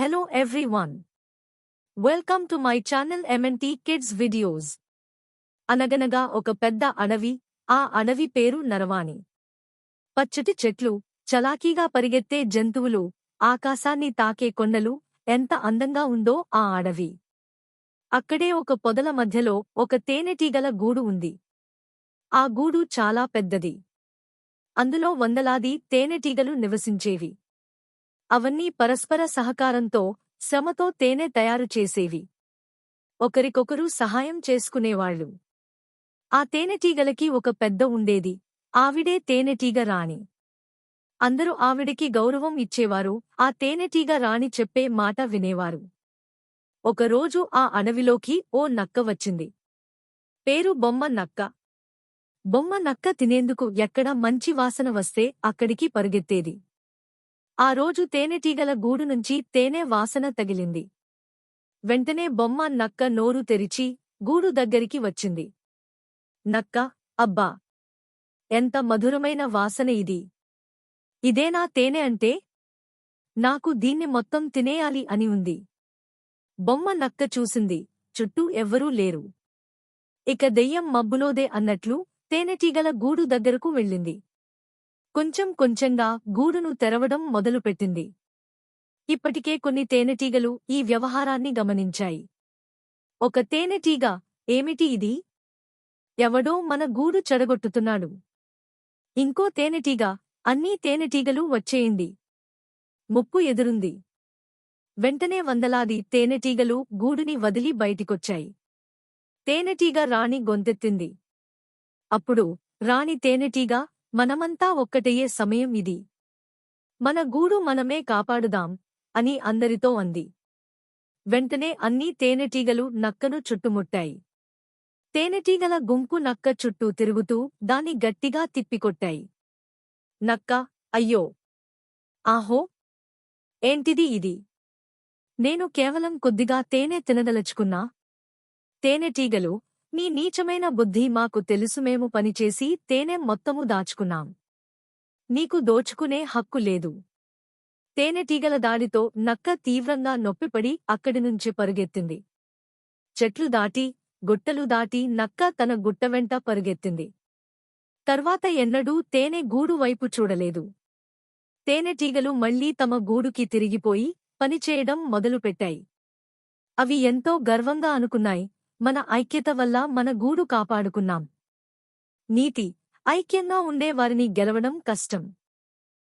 Hello everyone. Welcome to my channel MNT Kids Videos. అనగనగా ఒక పెద్ద అడవి ఆ అడవి పేరు నరవాణి. పచ్చటి చెట్లు చలాకీగా పరిగెత్తే జంతువులు ఆకాశాన్ని తాకే కొండలు ఎంత అందంగా ఉందో ఆ అడవి. అక్కడే ఒక పొదల మధ్యలో ఒక తేనెటీగల గూడు ఉంది. ఆ గూడు చాలా పెద్దది. అందులో వందలాది తేనెటీగలు నివసించేవి. అవన్నీ పరస్పర సహకారంతో శ్రమతో తేనె తయారు చేసేవి. ఒకరికొకరు సహాయం చేసుకునేవాళ్ళు ఆ తేనెటీగలకి ఒక పెద్ద ఉండేది. ఆవిడే తేనెటీగ రాణి. అందరూ ఆవిడికి గౌరవం ఇచ్చేవారు. ఆ తేనెటీగ రాణి చెప్పే మాట వినేవారు. ఒకరోజు ఆ అడవిలోకి ఓ నక్క వచ్చింది. పేరు బొమ్మ నక్క. బొమ్మ నక్క తినేందుకు ఎక్కడ మంచి వాసన వస్తే అక్కడికి పరుగెత్తేది. ఆ రోజు తేనెటీగల గూడు నుంచి తేనె వాసన తగిలింది. వెంటనే బొమ్మ నక్క నోరు తెరిచి గూడు దగ్గరికి వచ్చింది. నక్క అబ్బా! ఎంత మధురమైన వాసన ఇది. ఇదేనా తేనె అంటే? నాకు దీన్ని మొత్తం తినేయాలి అని ఉంది. బొమ్మ నక్క చూసింది. చుట్టూ ఎవ్వరూ లేరు. ఇక దెయ్యం మబ్బులోదే అన్నట్లు తేనెటీగల గూడు దగ్గరకు వెళ్ళింది. కొంచెం కొంచెంగా గూడును తెరవడం మొదలుపెట్టింది. ఇప్పటికే కొన్ని తేనెటీగలు ఈ వ్యవహారాన్ని గమనించాయి. ఒక తేనెటీగ ఏమిటి ఇది? ఎవడో మన గూడు చెడగొట్టుతున్నాడు. ఇంకో తేనెటీగ అన్నీ తేనెటీగలు వచ్చేయింది. ముప్పు ఎదురుంది. వెంటనే వందలాది తేనెటీగలు గూడుని వదిలి బయటికొచ్చాయి. తేనెటీగ రాణి గొంతెత్తింది. అప్పుడు రాణి తేనెటీగ మనమంతా ఒక్కటయ్యే సమయం ఇది. మన గూడు మనమే కాపాడుదాం అని అందరితో అంది. వెంటనే అన్నీ తేనెటీగలు నక్కను చుట్టుముట్టాయి. తేనెటీగల గుంపు నక్క చుట్టూ తిరుగుతూ దాన్ని గట్టిగా తిప్పికొట్టాయి. నక్క అయ్యో! ఆహో! ఏంటిది ఇది? నేను కేవలం కొద్దిగా తేనె తినదలుచుకున్నా? తేనెటీగలు నీ నీచమైన బుద్ధి మాకు తెలుసు మేము పనిచేసి తేనె మొత్తము దాచుకున్నాం. నీకు దోచుకునే హక్కు లేదు. తేనెటీగల దాడితో నక్క తీవ్రంగా నొప్పిపడి అక్కడి నుంచి పరుగెత్తింది. చెట్లు దాటి గుట్టలు దాటి నక్క తన గుట్ట వెంట పరుగెత్తింది. తర్వాత ఎన్నడూ తేనె గూడు వైపు చూడలేదు. తేనెటీగలు మళ్ళీ తమ గూడుకి తిరిగిపోయి పనిచేయడం మొదలుపెట్టాయి. అవి ఎంతో గర్వంగా అనుకున్నాయి. మన ఐక్యత వల్ల మన గూడు కాపాడుకున్నాం. నీతి ఐక్యంగా ఉండే వారిని గెలవడం కష్టం.